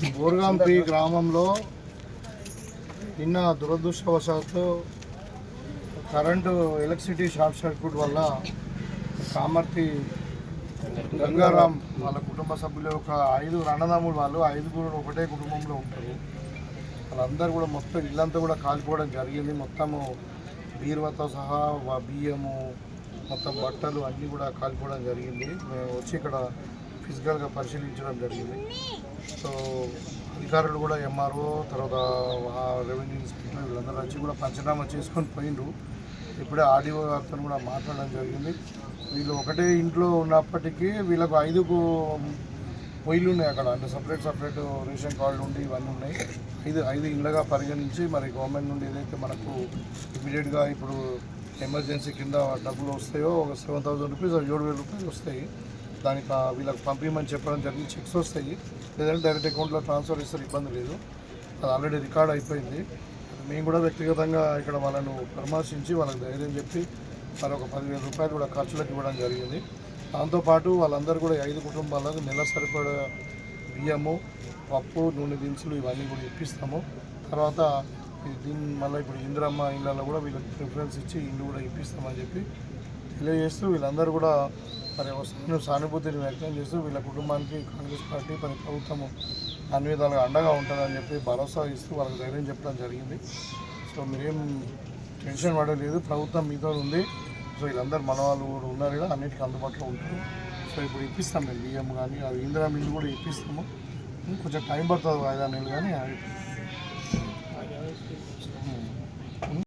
బోర్గాంపి గ్రామంలో నిన్న దురదృష్టవశాత్తు కరెంటు ఎలక్ట్రిసిటీ షార్ట్ సర్క్యూట్ వల్ల కామర్తి గంగారాం వాళ్ళ కుటుంబ సభ్యులు ఒక ఐదు అన్నదమ్ములు వాళ్ళు ఐదుగురు ఒకటే కుటుంబంలో ఉంటారు. వాళ్ళందరూ కూడా మొత్తం ఇల్లంతా కూడా కాలిపోవడం జరిగింది. మొత్తము బీరువాతో సహా బియ్యము మొత్తం బట్టలు అన్నీ కూడా కాలిపోవడం జరిగింది. మేము వచ్చి ఇక్కడ ఫిజికల్గా పరిశీలించడం జరిగింది. సో అధికారులు కూడా ఎంఆర్ఓ తర్వాత రెవెన్యూ ఇన్స్పెక్టర్ వీళ్ళందరూ వచ్చి కూడా పంచనామా చేసుకొని పోయిండ్రు. ఇప్పుడే ఆర్డీఓ గారితో కూడా మాట్లాడడం జరిగింది. వీళ్ళు ఒకటే ఇంట్లో ఉన్నప్పటికీ వీళ్ళకు ఐదుకు పొయ్యిలు ఉన్నాయి అక్కడ. అంటే సపరేట్ సపరేట్ రేషన్ కార్డులు ఉండి ఇవన్నీ ఉన్నాయి. ఐదు ఐదు ఇళ్ళగా పరిగణించి మరి గవర్నమెంట్ నుండి ఏదైతే మనకు ఇమీడియట్గా ఇప్పుడు ఎమర్జెన్సీ కింద డబ్బులు వస్తాయో ఒక సెవెన్ థౌసండ్ రూపీస్ ఏడు వేల రూపాయలు వస్తాయి. దానికి వీళ్ళకి పంపించమని చెప్పడం జరిగింది. చెక్స్ వస్తాయి. లేదంటే డైరెక్ట్ అకౌంట్లో ట్రాన్స్ఫర్ ఇస్తారు ఇబ్బంది లేదు. అది ఆల్రెడీ రికార్డ్ అయిపోయింది. మేము కూడా వ్యక్తిగతంగా ఇక్కడ వాళ్ళను పరామర్శించి వాళ్ళకి ధైర్యం చెప్పి మరి ఒక పదివేల రూపాయలు కూడా ఖర్చులకు ఇవ్వడం జరిగింది. దాంతోపాటు వాళ్ళందరూ కూడా ఐదు కుటుంబాలకు నెల సరిపడా బియ్యము పప్పు నూనె దినుసులు ఇవన్నీ కూడా ఇప్పిస్తాము. తర్వాత దీని మళ్ళీ ఇప్పుడు ఇందిరమ్మ ఇళ్ళల్లో కూడా వీళ్ళకి ప్రిఫరెన్స్ ఇచ్చి ఇల్లు కూడా ఇప్పిస్తామని చెప్పి తెలియజేస్తూ వీళ్ళందరూ కూడా మరి సానుభూతిని వ్యక్తం చేస్తూ వీళ్ళ కుటుంబానికి కాంగ్రెస్ పార్టీ మరి ప్రభుత్వము అన్ని విధాలుగా అండగా ఉంటుందని చెప్పి భరోసా ఇస్తూ వాళ్ళకి ధైర్యం చెప్పడం జరిగింది. సో మీరేం టెన్షన్ పడలేదు ప్రభుత్వం మీతో ఉంది. సో వీళ్ళందరూ మన వాళ్ళు కూడా ఉన్నారు కదా అన్నిటికీ అందుబాటులో ఉంటారు. సో ఇప్పుడు ఇప్పిస్తాం మేము బియ్యం కానీ అది ఇందిరా మిల్లు కూడా ఇప్పిస్తాము. కొంచెం టైం పడుతుంది ఐదు నెలలు కానీ. అది